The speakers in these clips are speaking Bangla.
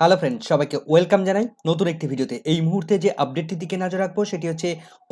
হ্যালো ফ্রেন্ড সবাইকে ওয়েলকাম জানাই নতুন একটি ভিডিওতে এই মুহূর্তে যে আপডেটটির দিকে নজর রাখব, সেটি হচ্ছে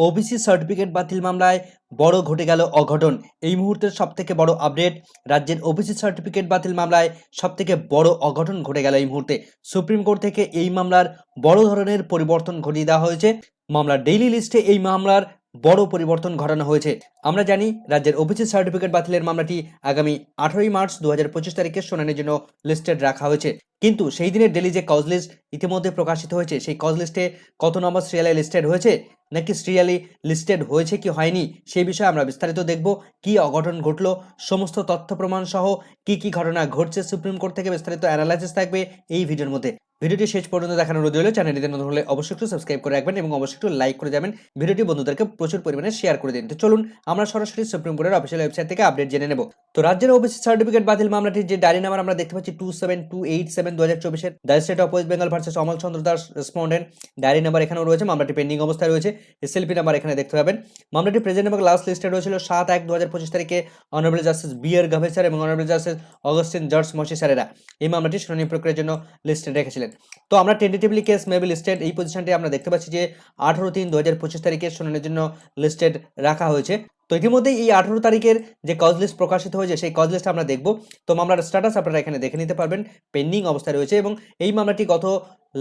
ওবিসি সার্টিফিকেট বাতিল মামলায় বড় ঘটে গেল অঘটন। এই মুহূর্তের সব থেকে বড় আপডেট রাজ্যের ওবিসি সার্টিফিকেট বাতিল মামলায় সব থেকে বড় অঘটন ঘটে গেল এই মুহূর্তে। সুপ্রিম কোর্ট থেকে এই মামলার বড় ধরনের পরিবর্তন ঘটিয়ে দেওয়া হয়েছে। মামলার ডেইলি লিস্টে এই মামলার বড় পরিবর্তন ঘটানো হয়েছে। আমরা জানি রাজ্যের ওবিসি সার্টিফিকেট বাতিলের মামলাটি আগামী আঠারোই মার্চ দু হাজার পঁচিশ তারিখে শুনানির জন্য লিস্টেড রাখা হয়েছে। কিন্তু সেই দিনের ডেলি যে কজ লিস্ট ইতিমধ্যে প্রকাশিত হয়েছে, সেই কজ লিস্টে কত নম্বর সিরিয়ালে লিস্টেড হয়েছে নাকি সিরিয়ালি লিস্টেড হয়েছে কি হয়নি সেই বিষয়ে আমরা বিস্তারিত দেখব। কি অঘটন ঘটলো, সমস্ত তথ্য প্রমাণ সহ কি কি ঘটনা ঘটছে সুপ্রিম কোর্ট থেকে বিস্তারিত অ্যানালাইসিস থাকবে এই ভিডিওর মধ্যে। ভিডিওটি শেষ পর্যন্ত দেখানোর অনুরোধ রইল চ্যানেলটিতে নতুন হলে অবশ্যই একটু সাবস্ক্রাইব করে রাখবেন এবং অবশ্যই একটু লাইক করে যাবেন। ভিডিওটি বন্ধুদেরকে প্রচুর পরিমাণে শেয়ার করে দিন। তো চলুন আমরা সরাসরি সুপ্রিম কোর্টের অফিসিয়াল ওয়েবসাইট থেকে আপডেট জেনে নেব। তো রাজ্যের ওবিসি সার্টিফিকেট বাতিল মামলাটির যে ডায়রি নাম্বার আমরা দেখতে পাচ্ছি two seven two eight seven দু হাজার চব্বিশের the state of West Bengal versus Amal Chandra Das respondent diary number এখানেও রয়েছে, মামলাটি পেন্ডিং অবস্থায় রয়েছে। এসএলপি নাম্বার এখানে দেখতে পাবেন। মামলাটি প্রেজেন্ট এবং লাস্ট লিস্টেড হয়েছিল সাত এক দু হাজার পঁচিশ তারিখে honourable justice B R Gavai sir এবং honourable justice Augustine George Masih স্যারেরা এই মামলাটি শুনানি প্রক্রিয়ার জন্য লিস্টেড রেখেছিলেন। তো আমরা টেন্টেটিভলি কেস মেবি লিস্টেড এই পজিশনটি আমরা দেখতে পাচ্ছি যে আঠারো তিন দু হাজার পঁচিশ তারিখে শুনানির জন্য লিস্টেড রাখা হয়েছে। তো ইতিমধ্যেই এই আঠারো তারিখের যে কজ লিস্ট প্রকাশিত হয়েছে, সেই কজ লিস্ট আমরা দেখব। তো মামলার স্ট্যাটাস আপনারা এখানে দেখে নিতে পারবেন পেন্ডিং অবস্থায় রয়েছে এবং এই মামলাটি গত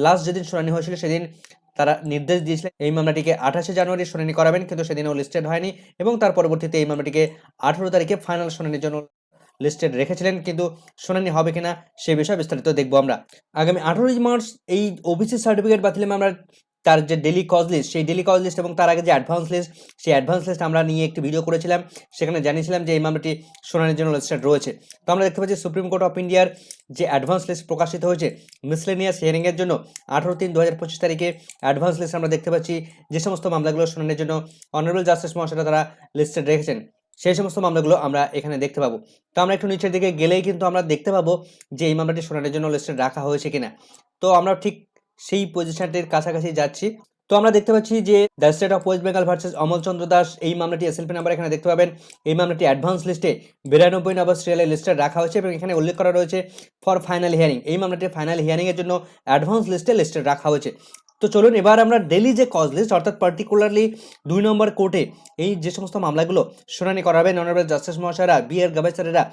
লাস্ট যেদিন শুনানি হয়েছিল, সেদিন তারা নির্দেশ দিয়েছিলেন এই মামলাটিকে আঠাশে জানুয়ারি শুনানি করাবেন, কিন্তু সেদিনও লিস্টেড হয়নি এবং তার পরবর্তীতে এই মামলাটিকে আঠেরো তারিখে ফাইনাল শুনানির জন্য লিস্টেড রেখেছিলেন, কিন্তু শুনানি হবে কিনা সে বিষয়ে বিস্তারিত দেখব আমরা। আগামী আঠারোই মার্চ এই ওবিসি সার্টিফিকেট বাতিলের মামলার তার যে ডেলি কজ লিস্ট সেই ডেলি কজ লিস্ট এবং তার আগে যে অ্যাডভান্স লিস্ট সেই অ্যাডভান্স লিস্ট আমরা নিয়ে একটি ভিডিও করেছিলাম। সেখানে জানিয়েছিলাম যে এই মামলাটি শুনানির জন্য লিস্টেড রয়েছে। তো আমরা দেখতে পাচ্ছি সুপ্রিম কোর্ট অফ ইন্ডিয়ার যে অ্যাডভান্স লিস্ট প্রকাশিত হয়েছে মিসলেনিয়াস হিয়ারিংয়ের জন্য আঠারো তিন দু হাজার পঁচিশ তারিখে অ্যাডভান্স লিস্ট আমরা দেখতে পাচ্ছি যে সমস্ত মামলাগুলো শুনানির জন্য অনারেবল জাস্টিস মহাশয়রা তারা লিস্টেড রেখেছেন। সেই সমস্ত মামলাগুলো আমরা এখানে দেখতে পাবো। তো আমরা একটু নিচের দিকে গেলেই কিন্তু আমরা দেখতে পাবো যে এই মামলাটি শুনানির জন্য লিস্টেড রাখা হয়েছে কিনা। তো আমরা ঠিক সেই পজিশনটির কাছাকাছি যাচ্ছি। তো আমরা দেখতে পাচ্ছি যে the state of West Bengal versus Amalchandra Das, এই মামলাটি এসএলপি নাম্বার এখানে দেখতে পাবেন। এই মামলাটি অ্যাডভান্স লিস্টে বিরানব্বই নম্বর সিরিয়ালে লিস্টে রাখা হয়েছে এবং এখানে উল্লেখ করা রয়েছে ফর ফাইনাল হিয়ারিং এই মামলাটি ফাইনাল হিয়ারিংয়ের জন্য অ্যাডভান্স লিস্টে লিস্টে রাখা হয়েছে। তো চলুন, এবার আমরা ডেলি যে কজ লিস্ট অর্থাৎ পার্টিকুলারলি দুই নম্বর কোর্টে এই যে সমস্ত মামলাগুলো শুনানি করাবেন অনারেবল জাস্টিস মহাশয়রা বি আর গাভাইসারেরা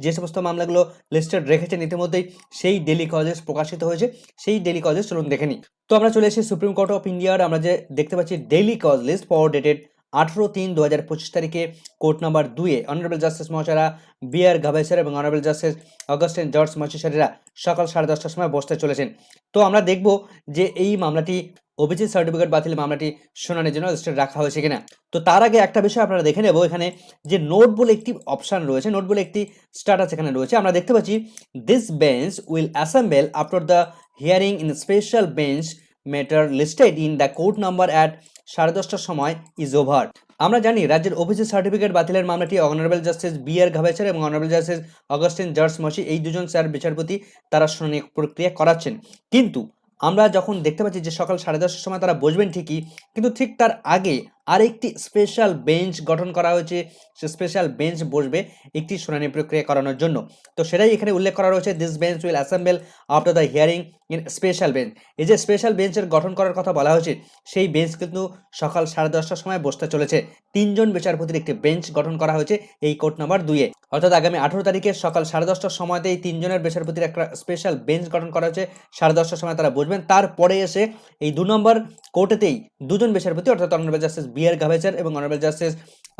যে সমস্ত মামলাগুলো লিস্টেড রেখেছেন ইতিমধ্যেই, সেই ডেলি কজেস প্রকাশিত হয়েছে। সেই ডেলি কজেস চলুন দেখে নিই। তো আমরা চলে এসেছি সুপ্রিম কোর্ট অফ ইন্ডিয়ার আমরা যে দেখতে পাচ্ছি daily cause list for dated আঠেরো তিন দু হাজার পঁচিশ তারিখে কোর্ট নাম্বার দুইয়ে অনারেবল জাস্টিস মহাশয়রা বি আর গাভাইসার এবং অনারেবল জাস্টিস অগস্টিন জর্জ মহাশয়রা সকাল সাড়ে দশটার সময় বসতে চলেছেন। তো আমরা দেখব যে এই মামলাটি ওবিসি সার্টিফিকেট বাতিল মামলাটি শুনানির জন্য লিস্টেড রাখা হয়েছে কিনা। তো তার আগে একটা বিষয় আপনারা দেখে নেব এখানে যে নোট বলে একটি অপশন রয়েছে, নোট বলে একটি স্ট্যাটাস এখানে রয়েছে। আমরা দেখতে পাচ্ছি this bench will assemble after the hearing in special bench matter listed in the court number at সাড়ে দশটার সময় ইজ ওভার আমরা জানি রাজ্যের অফিসের সার্টিফিকেট বাতিলের মামলাটি honourable justice B R Gavai sir এবং অনারেবল জাস্টিস অগস্টিন জর্জ মসি এই দুজন স্যার বিচারপতি তারা শুনানি প্রক্রিয়া করাচ্ছেন। কিন্তু আমরা যখন দেখতে পাচ্ছি যে সকাল সাড়ে দশটার সময় তারা বসবেন ঠিকই, কিন্তু ঠিক তার আগে আরেকটি স্পেশাল বেঞ্চ গঠন করা হয়েছে। সে স্পেশাল বেঞ্চ বসবে একটি শুনানি প্রক্রিয়া করানোর জন্য। তো সেটাই এখানে উল্লেখ করা রয়েছে this bench will assemble after the hearing in special bench এই যে স্পেশাল বেঞ্চের গঠন করার কথা বলা হয়েছে, সেই বেঞ্চ কিন্তু সকাল সাড়ে দশটার সময় বসতে চলেছে। তিনজন বিচারপতির একটি বেঞ্চ গঠন করা হয়েছে এই কোর্ট নাম্বার দুইয়ে অর্থাৎ আগামী আঠারো তারিখে সকাল সাড়ে দশটার সময়তে এই তিনজনের বিচারপতির একটা স্পেশাল বেঞ্চ গঠন করা হয়েছে। সাড়ে দশটার সময় তারা বসবেন। তারপরে এসে এই দু নম্বর কোর্টেতেই দুজন বিচারপতি, অর্থাৎ অনারেবল জাস্টিস বি গাভেচার এবং honourable justice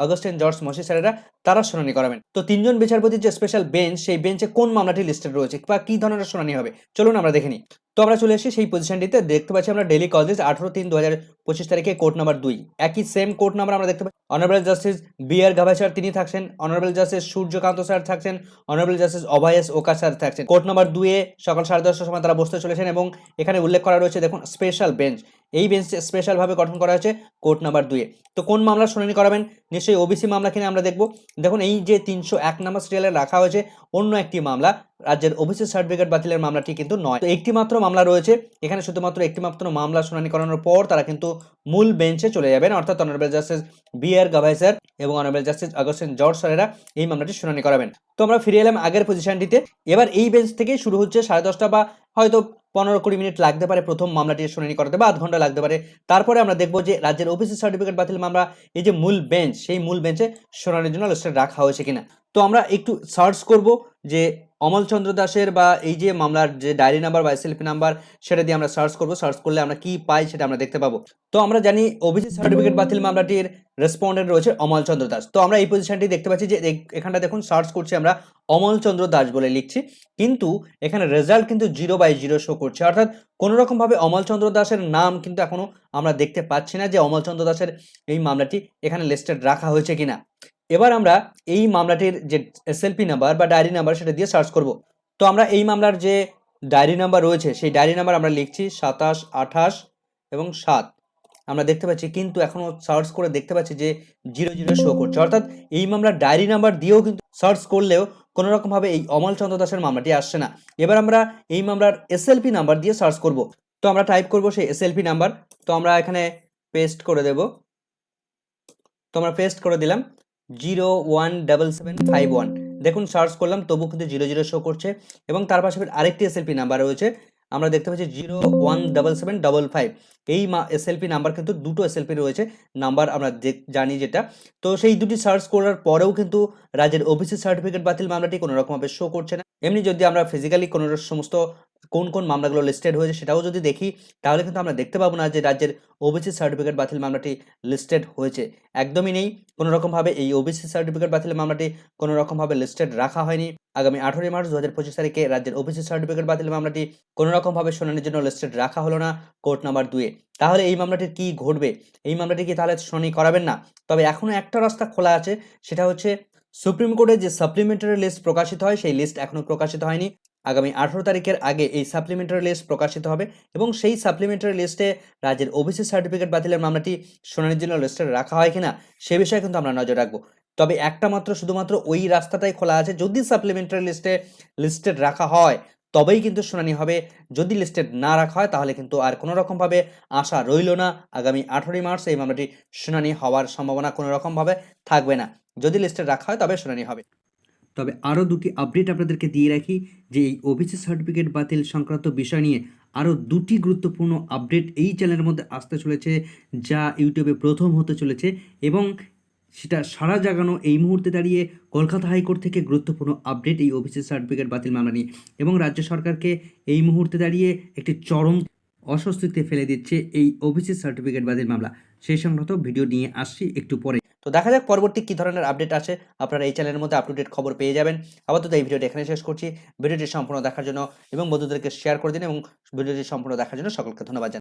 Augustine George Masih স্যারেরা তারা শুনানি করাবেন। তো তিনজন বিচারপতির যে স্পেশাল বেঞ্চ সেই বেঞ্চে কোন মামলাটি লিস্টেড রয়েছে বা কি ধরনের শুনানি হবে? চলুন আমরা দেখে নিই। তো আমরা চলে এসেছি সেই পজিশনটিতে দেখতে পাচ্ছি আমরা ডেলি কলেজ আঠারো তিন দু হাজার পঁচিশ তারিখে কোর্ট নাম্বার দুই। একই সেম কোর্ট নাম্বার আমরা দেখতে পাচ্ছি। Honourable justice B R Gavai sir তিনি থাকছেন অনারেবল জাস্টিস সূর্যকান্ত স্যার থাকছেন honourable justice Abhay S Oka sir থাকছেন। কোর্ট নাম্বার দুয়ে সকাল সাড়ে দশটার সময় তারা বসতে চলেছেন এবং এখানে উল্লেখ করা রয়েছে, দেখুন স্পেশাল বেঞ্চ এই বেঞ্চ স্পেশালভাবে গঠন করা হয়েছে কোর্ট নাম্বার দুয়ে তো কোন মামলা শুনানি করাবেন? নিশ্চয়ই ওবিসি মামলা কিনে আমরা দেখব। দেখুন, এই যে তিনশো এক নম্বর সিরিয়ালে রাখা হয়েছে অন্য একটি মামলা। রাজ্যের ওবিসি সার্টিফিকেট বাতিলের মামলাটি কিন্তু নয়। তো একটি মাত্র মামলা রয়েছে। এখানে শুধুমাত্র একটি মাত্র মামলা শুনানি করানোর পর তারা কিন্তু মূল বেঞ্চে চলে যাবেন। অর্থাৎ honourable justice B R Gavai sir এবং অনারেবল জাস্টিস আগস্টিন জর্জ স্যারেরা এই মামলাটি শুনানি করাবেন। তো আমরা ফিরে এলাম আগের পজিশনটিতে এবার এই বেঞ্চ থেকেই শুরু হচ্ছে সাড়ে দশটা বা হয়তো পনেরো কুড়ি মিনিট লাগতে পারে প্রথম মামলাটি শুনানি করাতে বা আধ ঘণ্টা লাগতে পারে। তারপরে আমরা দেখব যে রাজ্যের ওবিসি সার্টিফিকেট বাতিল মামলা, এই যে মূল বেঞ্চ, সেই মূল বেঞ্চে শুনানির জন্য রাখা হয়েছে কিনা। তো আমরা একটু সার্চ করব যে অমল চন্দ্র দাসের বা এই যে মামলার যে ডায়েরি নাম্বার বা সেলফি নাম্বার, সেটা দিয়ে আমরা সার্চ করব। সার্চ করলে আমরা কি পাই সেটা আমরা দেখতে পাবো। তো আমরা জানি ওবিসি সার্টিফিকেট বাতিল মামলাটির রেসপন্ডেন্ট রয়েছে অমল চন্দ্র দাস। তো আমরা এই পজিশনটি দেখতে পাচ্ছি যে এখানটা দেখুন, সার্চ করছি আমরা অমল চন্দ্র দাস বলে লিখছি। কিন্তু এখানে রেজাল্ট কিন্তু জিরো বাই জিরো শো করছে। অর্থাৎ কোনো রকম ভাবে অমল চন্দ্র দাসের নাম কিন্তু এখনও আমরা দেখতে পাচ্ছি না যে অমল চন্দ্র দাসের এই মামলাটি এখানে লিস্টেড রাখা হয়েছে কিনা। এবার আমরা এই মামলাটির যে এসএলপি নাম্বার বা ডায়েরি নাম্বার সেটা দিয়ে সার্চ করব। তো আমরা এই মামলার যে ডায়েরি নাম্বার রয়েছে, সেই ডায়েরি নাম্বার আমরা লিখছি সাতাশ, আঠাশ এবং সাত। আমরা দেখতে পাচ্ছি কিন্তু এখনও সার্চ করে দেখতে পাচ্ছি যে জিরো জিরো শো করছে। অর্থাৎ এই মামলার ডায়েরি নাম্বার দিয়েও কিন্তু সার্চ করলেও কোনো রকমভাবে এই অমল চন্দ্র দাসের মামলাটি আসছে না। এবার আমরা এই মামলার এসএলপি নাম্বার দিয়ে সার্চ করব। তো আমরা টাইপ করব সেই এসএলপি নাম্বার তো আমরা এখানে পেস্ট করে দেব। তো আমরা পেস্ট করে দিলাম। Zero one double seven five one. দেখুন সার্চ করলাম তবু কিন্তু জিরো জিরো শো করছে। এবং তার পাশাপাশি আরেকটি এসএলপি নাম্বার রয়েছে। আমরা দেখতে পাচ্ছি zero one double seven double five. এই মা এসএলপি নাম্বার কিন্তু দুটো এসএলপি রয়েছে নাম্বার আমরা জানি যেটা। তো সেই দুটি সার্চ করার পরেও কিন্তু রাজ্যের ওবিসি সার্টিফিকেট বাতিল মামলাটি কোনো রকমভাবে শো করছে না। এমনি যদি আমরা ফিজিক্যালি কোনো সমস্ত কোন কোন মামলাগুলো লিস্টেড হয়েছে সেটাও যদি দেখি, তাহলে কিন্তু আমরা দেখতে পাবো না যে রাজ্যের ওবিসি সার্টিফিকেট বাতিল মামলাটি লিস্টেড হয়েছে। একদমই নেই কোনো রকমভাবে এই ওবিসি সার্টিফিকেট বাতিল মামলাটি কোনো রকমভাবে লিস্টেড রাখা হয়নি। আগামী আঠারোই মার্চ দু হাজার পঁচিশ তারিখে রাজ্যের ওবিসি সার্টিফিকেট বাতিল মামলাটি কোনো রকমভাবে শুনানির জন্য লিস্টেড রাখা হলো না, কোর্ট নাম্বার দুয়ে তাহলে এই মামলাটির কি ঘটবে? এই মামলাটি কি তাহলে শুনানি করাবেন না? তবে এখনও একটা রাস্তা খোলা আছে, সেটা হচ্ছে সুপ্রিম কোর্টে যে সাপ্লিমেন্টারি লিস্ট প্রকাশিত হয়, সেই লিস্ট এখনও প্রকাশিত হয়নি। আগামী আঠারো তারিখের আগে এই সাপ্লিমেন্টারি লিস্ট প্রকাশিত হবে এবং সেই সাপ্লিমেন্টারি লিস্টে রাজ্যের ওবিসি সার্টিফিকেট বাতিলের মামলাটি শুনানির জন্য লিস্টে রাখা হয় কিনা, সে বিষয়ে কিন্তু আমরা নজর রাখব। তবে একটা মাত্র, শুধুমাত্র ওই রাস্তাটাই খোলা আছে, যদি সাপ্লিমেন্টারি লিস্টে লিস্টেড রাখা হয় তবেই কিন্তু শুনানি হবে। যদি লিস্টেড না রাখা হয়, তাহলে কিন্তু আর কোনো রকমভাবে আশা রইল না। আগামী আঠারোই মার্চ এই মামলাটি শুনানি হওয়ার সম্ভাবনা কোনো রকমভাবে থাকবে না। যদি লিস্টেড রাখা হয়, তবে শুনানি হবে। তবে আরও দুটি আপডেট আপনাদেরকে দিয়ে রাখি, যে এই ওবিসি সার্টিফিকেট বাতিল সংক্রান্ত বিষয় নিয়ে আরও দুটি গুরুত্বপূর্ণ আপডেট এই চ্যানেলের মধ্যে আসতে চলেছে, যা ইউটিউবে প্রথম হতে চলেছে এবং সেটা সারা জাগানো এই মুহূর্তে দাঁড়িয়ে কলকাতা হাইকোর্ট থেকে গুরুত্বপূর্ণ আপডেট, এই ওবিসি সার্টিফিকেট বাতিল মামলা নিয়ে। এবং রাজ্য সরকারকে এই মুহূর্তে দাঁড়িয়ে একটি চরম অস্বস্তিতে ফেলে দিচ্ছে এই ওবিসি সার্টিফিকেট বাতিল মামলা। সেই সংক্রান্ত ভিডিও নিয়ে আসছি একটু পরে। তো দেখা যাক পরবর্তী কী ধরনের আপডেট আসে। আপনারা এই চ্যানেলের মধ্যে আপ টু ডেট খবর পেয়ে যাবেন। আপাতত এই ভিডিওটি এখানে শেষ করছি। ভিডিওটি সম্পূর্ণ দেখার জন্য এবং বন্ধুদেরকে শেয়ার করে দিন এবং ভিডিওটি সম্পূর্ণ দেখার জন্য সকলকে ধন্যবাদ।